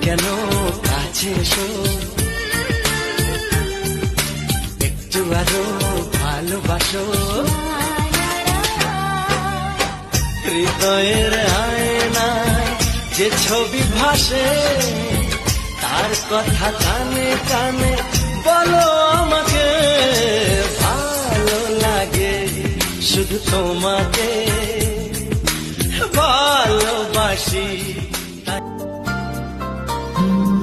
কেন কাছে এসো? একটু আরও ভালোবাসো। হৃদয়ের আয়নায় যে ছবি ভাসে, তার কথা কানে কানে বলো আমাকে, ভালো লাগে শুধু তোমাকে।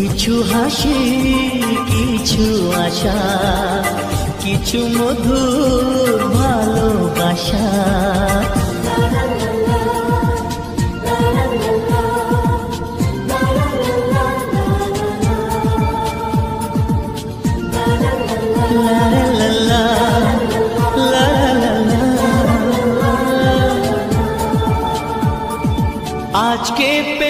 কিছু হাসি কিছু আশা কিছু মধুর ভালোবাসা। আজকে পেলাম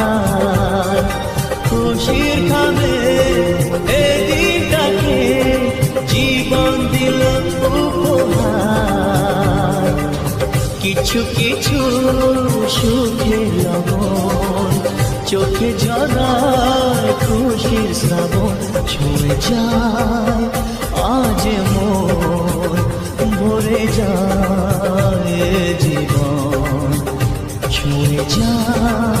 কিছু কিছু সুখে লবণ, চোখে জড়ায় খুশির শ্রাবণ, ছুঁয়ে যায়, আজ মন ভরে যায় জীবন, ছুঁয়ে যায়।